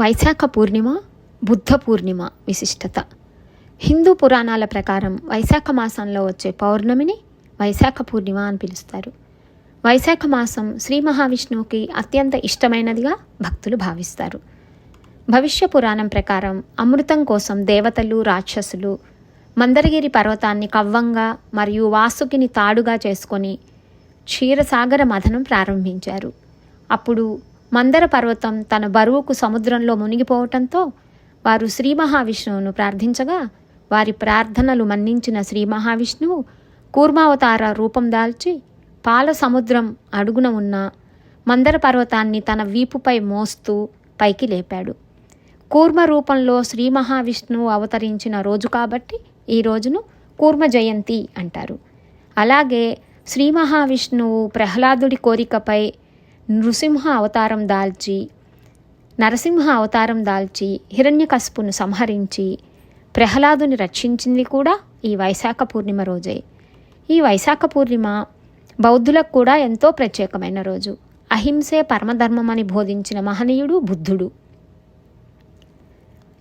వైశాఖ పూర్ణిమ బుద్ధ పూర్ణిమ విశిష్టత. హిందూ పురాణాల ప్రకారం వైశాఖ మాసంలో వచ్చే పౌర్ణమిని వైశాఖ పూర్ణిమ అని పిలుస్తారు. వైశాఖ మాసం శ్రీ మహావిష్ణువుకి అత్యంత ఇష్టమైనదిగా భక్తులు భావిస్తారు. భవిష్య పురాణం ప్రకారం అమృతం కోసం దేవతలు రాక్షసులు మందరగిరి పర్వతాన్ని కవ్వంగా మరియు వాసుకిని తాడుగా చేసుకొని క్షీరసాగర మథనం ప్రారంభించారు. అప్పుడు మందర పర్వతం తన బరువుకు సముద్రంలో మునిగిపోవటంతో వారు శ్రీ మహావిష్ణువును ప్రార్థించగా వారి ప్రార్థనలు మన్నించిన శ్రీ మహావిష్ణువు కూర్మావతార రూపం దాల్చి పాల సముద్రం అడుగున ఉన్న మందర పర్వతాన్ని తన వీపుపై మోస్తూ పైకి లేపాడు. కూర్మ రూపంలో శ్రీ మహావిష్ణువు అవతరించిన రోజు కాబట్టి ఈ రోజును కూర్మ జయంతి అంటారు. అలాగే శ్రీ మహావిష్ణువు ప్రహ్లాదుడి కోరికపై నృసింహ అవతారం దాల్చి నరసింహ అవతారం దాల్చి హిరణ్యకశపును సంహరించి ప్రహ్లాదుని రక్షించింది కూడా ఈ వైశాఖ పూర్ణిమ రోజే. ఈ వైశాఖ పూర్ణిమ బౌద్ధులకు కూడా ఎంతో ప్రత్యేకమైన రోజు. అహింసే పరమధర్మమని బోధించిన మహనీయుడు బుద్ధుడు.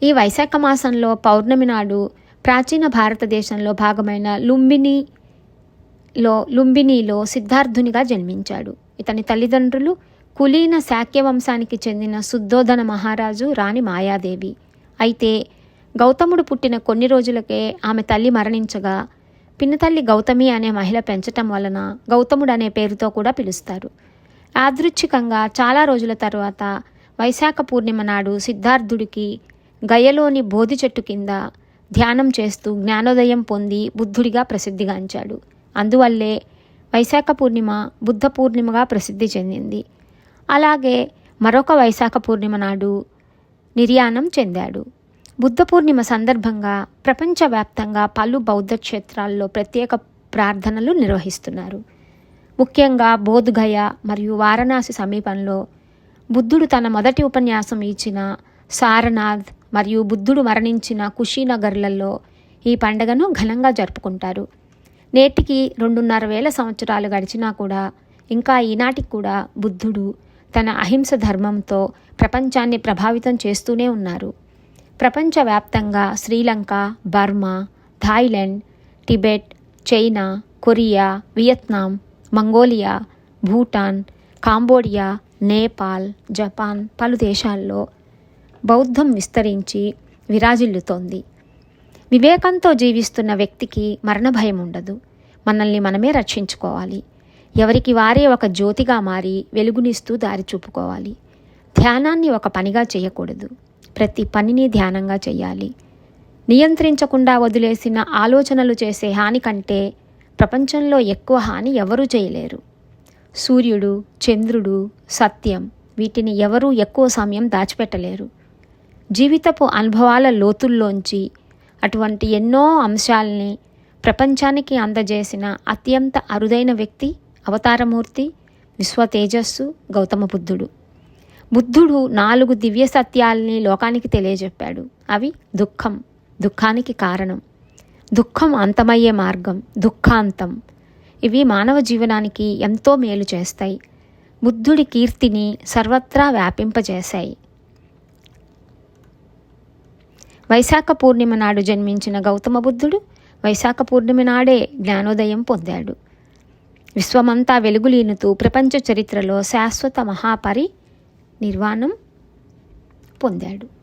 ఈ వైశాఖ మాసంలో పౌర్ణమి నాడు ప్రాచీన భారతదేశంలో భాగమైన లుంబినిలో లుంబినిలో సిద్ధార్థునిగా జన్మించాడు. ఇతని తల్లిదండ్రులు కులీన శాక్య వంశానికి చెందిన శుద్ధోధన మహారాజు రాణి మాయాదేవి. అయితే గౌతముడు పుట్టిన కొన్ని రోజులకే ఆమె తల్లి మరణించగా పిన్నతల్లి గౌతమి అనే మహిళ పెంచటం వలన గౌతముడు అనే పేరుతో కూడా పిలుస్తారు. యాదృచ్ఛికంగా చాలా రోజుల తర్వాత వైశాఖ పూర్ణిమ నాడు సిద్ధార్థుడికి గయలోని బోధి చెట్టు కింద ధ్యానం చేస్తూ జ్ఞానోదయం పొంది బుద్ధుడిగా ప్రసిద్ధిగాంచాడు. అందువల్లే వైశాఖ పూర్ణిమ బుద్ధ పూర్ణిమగా ప్రసిద్ధి చెందింది. అలాగే మరొక వైశాఖ పూర్ణిమ నాడు నిర్యాణం చెందాడు. బుద్ధ పూర్ణిమ సందర్భంగా ప్రపంచవ్యాప్తంగా పలు బౌద్ధ క్షేత్రాల్లో ప్రత్యేక ప్రార్థనలు నిర్వహిస్తున్నారు. ముఖ్యంగా బోధ్గయ మరియు వారణాసి సమీపంలో బుద్ధుడు తన మొదటి ఉపన్యాసం ఇచ్చిన సారనాథ్ మరియు బుద్ధుడు మరణించిన కుషీనగర్లలో ఈ పండుగను ఘనంగా జరుపుకుంటారు. నేటికి రెండున్నర వేల సంవత్సరాలు గడిచినా కూడా ఇంకా ఈనాటికి కూడా బుద్ధుడు తన అహింస ధర్మంతో ప్రపంచాన్ని ప్రభావితం చేస్తూనే ఉన్నారు. ప్రపంచవ్యాప్తంగా Sri Lanka Burma Thailand Tibet China Korea Vietnam Mongolia Bhutan Cambodia Nepal Japan పలు దేశాల్లో బౌద్ధం విస్తరించి విరాజిల్లుతోంది. వివేకంతో జీవిస్తున్న వ్యక్తికి మరణ భయం ఉండదు. మనల్ని మనమే రక్షించుకోవాలి. ఎవరికి వారే ఒక జ్యోతిగా మారి వెలుగునిస్తూ దారి చూపుకోవాలి. ధ్యానాన్ని ఒక పనిగా చేయకూడదు. ప్రతి పనిని ధ్యానంగా చేయాలి. నియంత్రించకుండా వదిలేసిన ఆలోచనలు చేసే హాని కంటే ప్రపంచంలో ఎక్కువ హాని ఎవరూ చేయలేరు. సూర్యుడు చంద్రుడు సత్యం వీటిని ఎవరూ ఎక్కువ సమయం దాచిపెట్టలేరు. జీవితపు అనుభవాల లోతుల్లోంచి అటువంటి ఎన్నో అంశాల్ని ప్రపంచానికి అందజేసిన అత్యంత అరుదైన వ్యక్తి అవతారమూర్తి విశ్వ తేజస్సు గౌతమ బుద్ధుడు. బుద్ధుడు నాలుగు దివ్య సత్యాల్ని లోకానికి తెలియజెప్పాడు. అవి దుఃఖం దుఃఖానికి కారణం. దుఃఖం అంతమయ్యే మార్గం దుఃఖాంతం. ఇవి మానవ జీవనానికి ఎంతో మేలు చేస్తాయి. బుద్ధుడి కీర్తిని సర్వత్రా వ్యాపింపజేశాయి. వైశాఖ పూర్ణిమ నాడు జన్మించిన గౌతమ బుద్ధుడు వైశాఖ పూర్ణిమ నాడే జ్ఞానోదయం పొందాడు. విశ్వమంతా వెలుగులీనుతూ ప్రపంచ చరిత్రలో శాశ్వత మహాపరి నిర్వాణం పొందాడు.